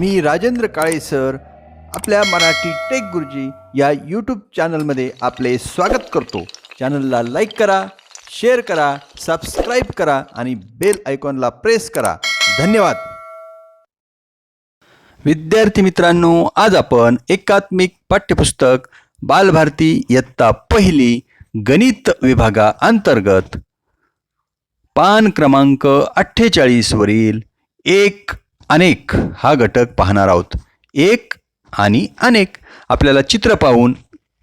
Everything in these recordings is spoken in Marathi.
मी राजेंद्र काळे सर आपल्या मराठी टेक गुरुजी या यूट्यूब चॅनलमध्ये आपले स्वागत करतो. चॅनलला लाईक करा शेअर करा सबस्क्राईब करा आणि बेल आयकॉनला प्रेस करा. धन्यवाद. विद्यार्थी मित्रांनो आज आपण एकात्मिक पाठ्यपुस्तक बालभारती इयत्ता पहिली गणित विभागा अंतर्गत पान क्रमांक अठ्ठेचाळीसवरील एक अनेक हा घटक पाहणार आहोत. एक आणि अनेक. आपल्याला चित्र पाहून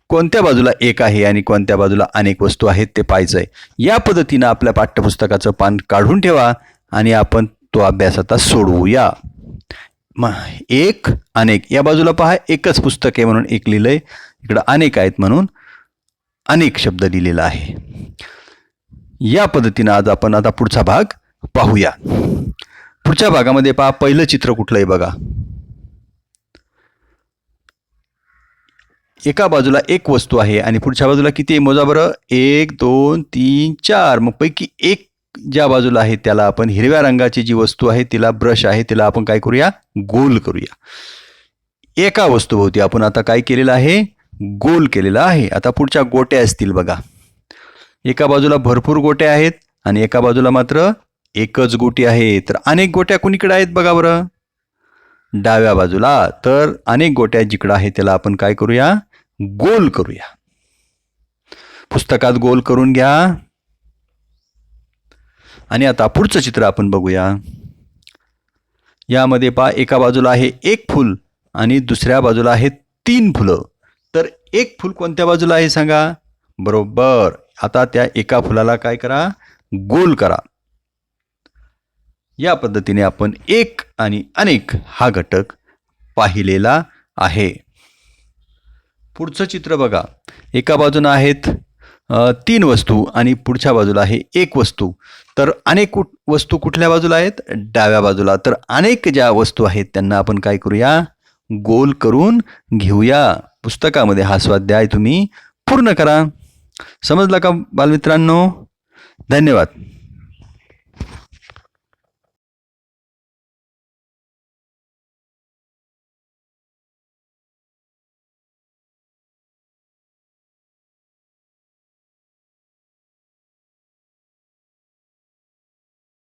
कोणत्या बाजूला एक आहे आणि कोणत्या बाजूला अनेक वस्तू आहेत ते पाहायचं आहे या पद्धतीनं आपल्या पाठ्यपुस्तकाचं पान काढून ठेवा आणि आपण तो अभ्यास आता सोडवूया. म एक अनेक. या बाजूला पहा एकच पुस्तक आहे म्हणून एक लिहिलं आहे इकडं अनेक आहेत म्हणून अनेक शब्द लिहिलेला आहे. या पद्धतीनं आज आपण आता पुढचा भाग पाहूया. पुढच्या भागामध्ये पहा पहिलं चित्र कुठलं आहे बघा. एका बाजूला एक वस्तू आहे आणि पुढच्या बाजूला किती आहे? मोजा बरं. एक दोन तीन चार. मग पैकी एक ज्या बाजूला आहे त्याला आपण हिरव्या रंगाची जी वस्तू आहे तिला ब्रश आहे तिला आपण काय करूया? गोल करूया. एका वस्तूभोवती आपण आता काय केलेलं आहे? गोल केलेला आहे. आता पुढच्या गोट्या असतील बघा. एका बाजूला भरपूर गोट्या आहेत आणि एका बाजूला मात्र एकच गोटी आहे तर अनेक गोट्या कुणीकडे आहेत बघा बरं? डाव्या बाजूला. तर अनेक गोट्या जिकडं आहे त्याला आपण काय करूया? गोल करूया. पुस्तकात गोल करून घ्या. आणि आता पुढचं चित्र आपण बघूया. यामध्ये पहा एका बाजूला आहे एक फूल आणि दुसऱ्या बाजूला आहे तीन फुलं. तर एक फूल कोणत्या बाजूला आहे सांगा? बरोबर. आता त्या एका फुलाला काय करा? गोल करा. या पद्धतीने आपण एक आणि अनेक हा घटक पाहिलेला आहे. पुढचं चित्र बघा. एका बाजूनं आहेत तीन वस्तू आणि पुढच्या बाजूला आहे एक वस्तू. तर अनेक कुठ वस्तू कुठल्या बाजूला आहेत? डाव्या बाजूला. तर अनेक ज्या वस्तू आहेत त्यांना आपण काय करूया? गोल करून घेऊया. पुस्तकामध्ये हा स्वाध्याय तुम्ही पूर्ण करा. समजला का बालमित्रांनो? धन्यवाद.